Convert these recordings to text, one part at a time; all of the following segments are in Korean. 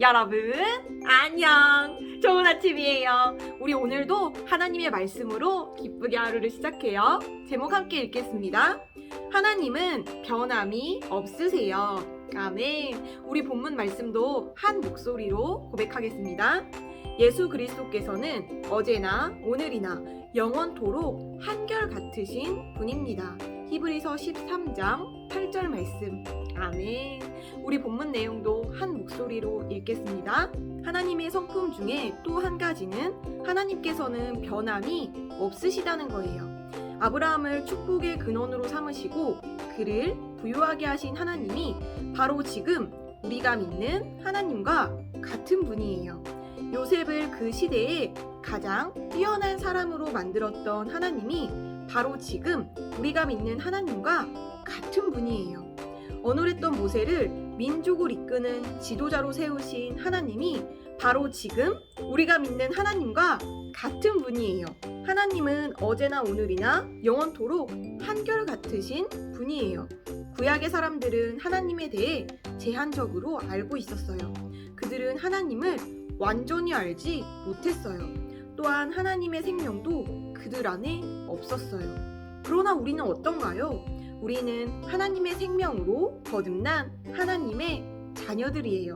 여러분, 안녕. 좋은 아침이에요. 우리 오늘도 하나님의 말씀으로 기쁘게 하루를 시작해요. 제목 함께 읽겠습니다. 하나님은 변함이 없으세요. 아멘. 우리 본문 말씀도 한 목소리로 고백하겠습니다. 예수 그리스도께서는 어제나 오늘이나 영원토록 한결같으신 분입니다. 히브리서 13장 8절 말씀. 아멘. 우리 본문 내용도 한 목소리로 읽겠습니다. 하나님의 성품 중에 또 한 가지는 하나님께서는 변함이 없으시다는 거예요. 아브라함을 축복의 근원으로 삼으시고 그를 부유하게 하신 하나님이 바로 지금 우리가 믿는 하나님과 같은 분이에요. 요셉을 그 시대에 가장 뛰어난 사람으로 만들었던 하나님이 바로 지금 우리가 믿는 하나님과 같은 분이에요. 어눌했던 모세를 민족을 이끄는 지도자로 세우신 하나님이 바로 지금 우리가 믿는 하나님과 같은 분이에요. 하나님은 어제나 오늘이나 영원토록 한결 같으신 분이에요. 구약의 사람들은 하나님에 대해 제한적으로 알고 있었어요. 그들은 하나님을 완전히 알지 못했어요. 또한 하나님의 생명도 그들 안에 없었어요. 그러나 우리는 어떤가요? 우리는 하나님의 생명으로 거듭난 하나님의 자녀들이에요.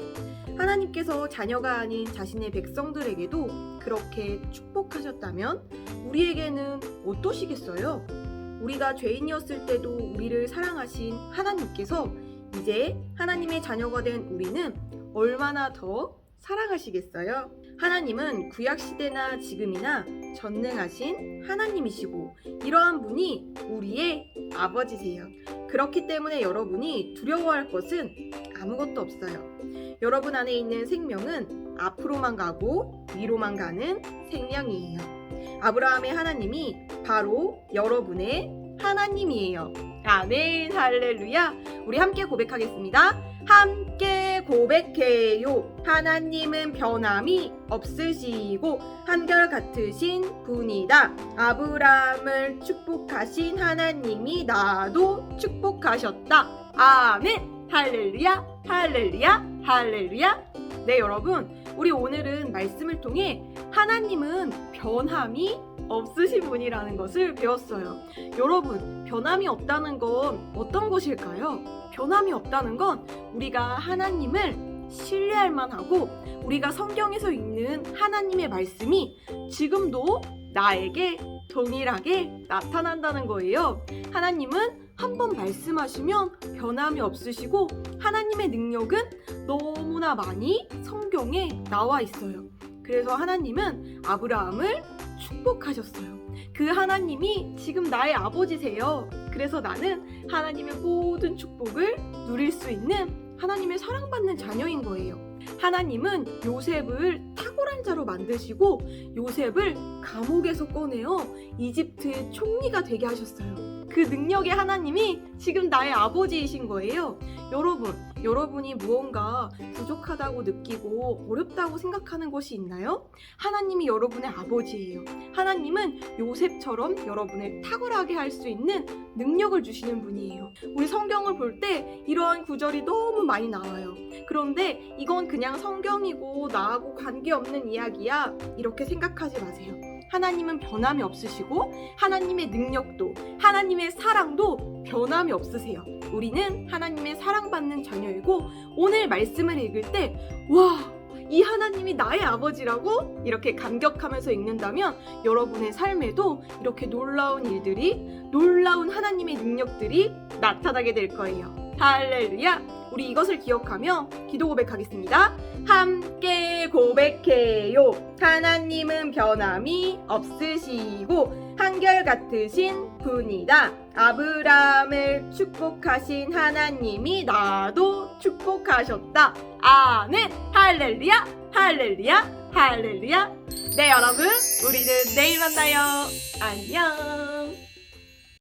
하나님께서 자녀가 아닌 자신의 백성들에게도 그렇게 축복하셨다면 우리에게는 어떠시겠어요? 우리가 죄인이었을 때도 우리를 사랑하신 하나님께서 이제 하나님의 자녀가 된 우리는 얼마나 더 사랑하시겠어요? 하나님은 구약시대나 지금이나 전능하신 하나님이시고 이러한 분이 우리의 아버지세요. 그렇기 때문에 여러분이 두려워할 것은 아무것도 없어요. 여러분 안에 있는 생명은 앞으로만 가고 위로만 가는 생명이에요. 아브라함의 하나님이 바로 여러분의 하나님이에요. 아멘, 할렐루야. 우리 함께 고백하겠습니다. 함께 고백해요. 하나님은 변함이 없으시고 한결같으신 분이다. 아브라함을 축복하신 하나님이 나도 축복하셨다. 아멘. 할렐루야. 할렐루야. 할렐루야. 네, 여러분. 우리 오늘은 말씀을 통해 하나님은 변함이 없으신 분이라는 것을 배웠어요. 여러분, 변함이 없다는 건 어떤 것일까요? 변함이 없다는 건 우리가 하나님을 신뢰할 만하고 우리가 성경에서 읽는 하나님의 말씀이 지금도 나에게 동일하게 나타난다는 거예요. 하나님은 한 번 말씀하시면 변함이 없으시고 하나님의 능력은 너무나 많이 성경에 나와 있어요. 그래서 하나님은 아브라함을 축복하셨어요. 그 하나님이 지금 나의 아버지세요. 그래서 나는 하나님의 모든 축복을 누릴 수 있는 하나님의 사랑받는 자녀인 거예요. 하나님은 요셉을 탁월한 자로 만드시고 요셉을 감옥에서 꺼내어 이집트의 총리가 되게 하셨어요. 그 능력의 하나님이 지금 나의 아버지이신 거예요. 여러분, 여러분이 무언가 부족하다고 느끼고 어렵다고 생각하는 것이 있나요? 하나님이 여러분의 아버지예요. 하나님은 요셉처럼 여러분을 탁월하게 할 수 있는 능력을 주시는 분이에요. 우리 성경을 볼 때 이러한 구절이 너무 많이 나와요. 그런데 이건 그냥 성경이고 나하고 관계없는 이야기야. 이렇게 생각하지 마세요. 하나님은 변함이 없으시고 하나님의 능력도 하나님의 사랑도 변함이 없으세요. 우리는 하나님의 사랑받는 자녀이고 오늘 말씀을 읽을 때 와, 이 하나님이 나의 아버지라고 이렇게 감격하면서 읽는다면 여러분의 삶에도 이렇게 놀라운 일들이 놀라운 하나님의 능력들이 나타나게 될 거예요. 할렐루야! 우리 이것을 기억하며 기도 고백하겠습니다. 함께 고백해요. 하나님은 변함이 없으시고 한결같으신 분이다. 아브라함을 축복하신 하나님이 나도 축복하셨다. 아멘. 할렐루야. 할렐루야. 할렐루야. 네, 여러분. 우리는 내일 만나요. 안녕.